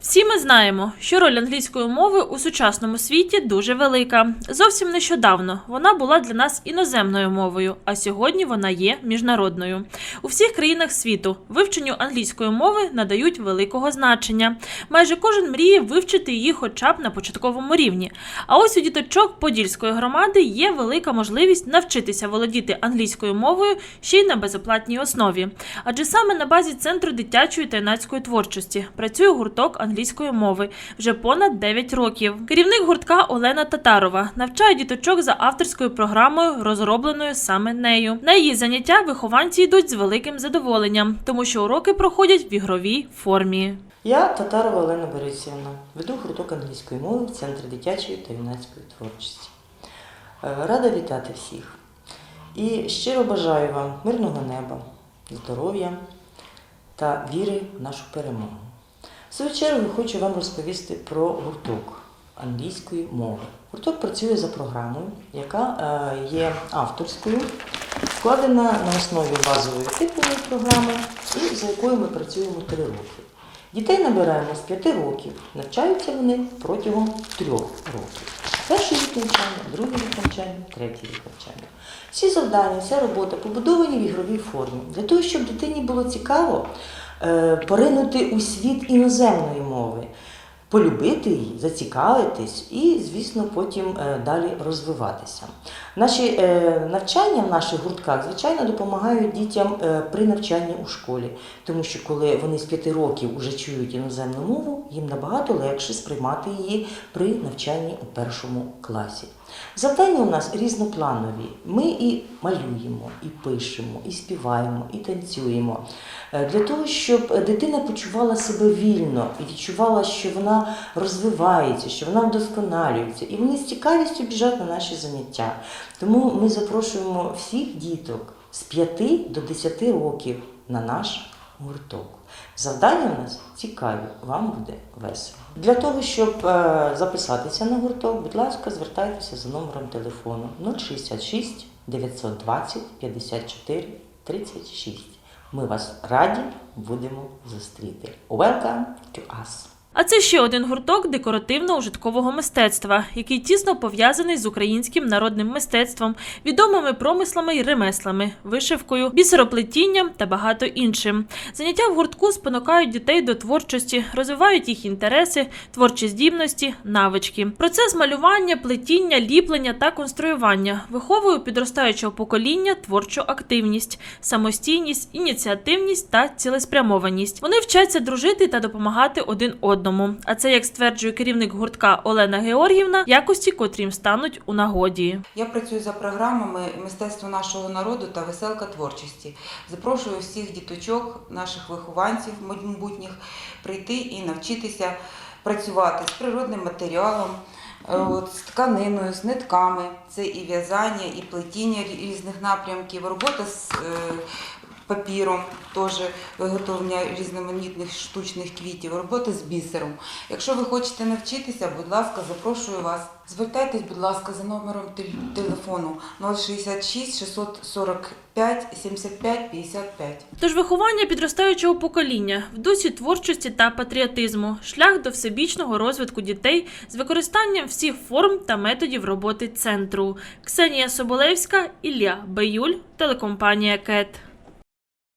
Всі ми знаємо, що роль англійської мови у сучасному світі дуже велика. Зовсім нещодавно вона була для нас іноземною мовою, а сьогодні вона є міжнародною. У всіх країнах світу вивченню англійської мови надають великого значення. Майже кожен мріє вивчити її хоча б на початковому рівні. А ось у діточок Подільської громади є велика можливість навчитися володіти англійською мовою ще й на безоплатній основі. Адже саме на базі центру дитячої та юнацької творчості працює гурток англійської мови вже понад 9 років. Керівник гуртка Олена Татарова навчає діточок за авторською програмою, розробленою саме нею. На її заняття вихованці йдуть з великим задоволенням, тому що уроки проходять в ігровій формі. Я Татарова Олена Борисівна, веду гурток англійської мови в Центрі дитячої та юнацької творчості. Е, Рада вітати всіх і щиро бажаю вам мирного неба, здоров'я та віри в нашу перемогу. В свою чергу хочу вам розповісти про гурток англійської мови. Гурток працює за програмою, яка е, є авторською, вкладена на основі базової типової програми і за якою ми працюємо три роки. Дітей набираємо з 5 років, навчаються вони протягом 3 років. Перший рік навчання, другий рік навчання, третій рік навчання. Всі завдання, вся робота побудовані в ігровій формі. Для того, щоб дитині було цікаво поринути у світ іноземної мови, полюбити її, зацікавитись і, звісно, потім е, далі розвиватися. Наші е, навчання в наших гуртках, звичайно, допомагають дітям е, при навчанні у школі, тому що коли вони з п'яти років вже чують іноземну мову, їм набагато легше сприймати її при навчанні у першому класі. Завдання у нас різнопланові. Ми і малюємо, і пишемо, і співаємо, і танцюємо. Для того, щоб дитина почувала себе вільно і відчувала, що вона розвивається, що вона вдосконалюється, і вони з цікавістю біжать на наші заняття. Тому ми запрошуємо всіх діток з 5 до 10 років на наш гурток. Завдання у нас цікаві, вам буде весело. Для того, щоб е, записатися на гурток, будь ласка, звертайтеся за номером телефону 066 920 54 36. Ми вас раді будемо зустріти. Welcome to us! А це ще один гурток декоративно-ужиткового мистецтва, який тісно пов'язаний з українським народним мистецтвом, відомими промислами й ремеслами, вишивкою, бісероплетінням та багато іншим. Заняття в гуртку спонукають дітей до творчості, розвивають їх інтереси, творчі здібності, навички. Процес малювання, плетіння, ліплення та конструювання виховує у підростаючого покоління творчу активність, самостійність, ініціативність та цілеспрямованість. Вони вчаться дружити та допомагати один одному. А це, як стверджує керівник гуртка Олена Георгівна, якості, котрі їм стануть у нагоді. Я працюю за програмами мистецтво нашого народу та веселка творчості. Запрошую всіх діточок, наших вихованців майбутніх прийти і навчитися працювати з природним матеріалом, е, от, з тканиною, з нитками. Це і в'язання, і плетіння різних напрямків, робота з е, папіром, теж виготовлення різноманітних штучних квітів, робота з бісером. Якщо ви хочете навчитися, будь ласка, запрошую вас. Звертайтесь, будь ласка, за номером тел- телефону 066 645 75 55. Тож виховання підростаючого покоління в дусі творчості та патріотизму, шлях до всебічного розвитку дітей з використанням всіх форм та методів роботи центру. Ксенія Соболевська, Ілля Баюль, телекомпанія КЕТ.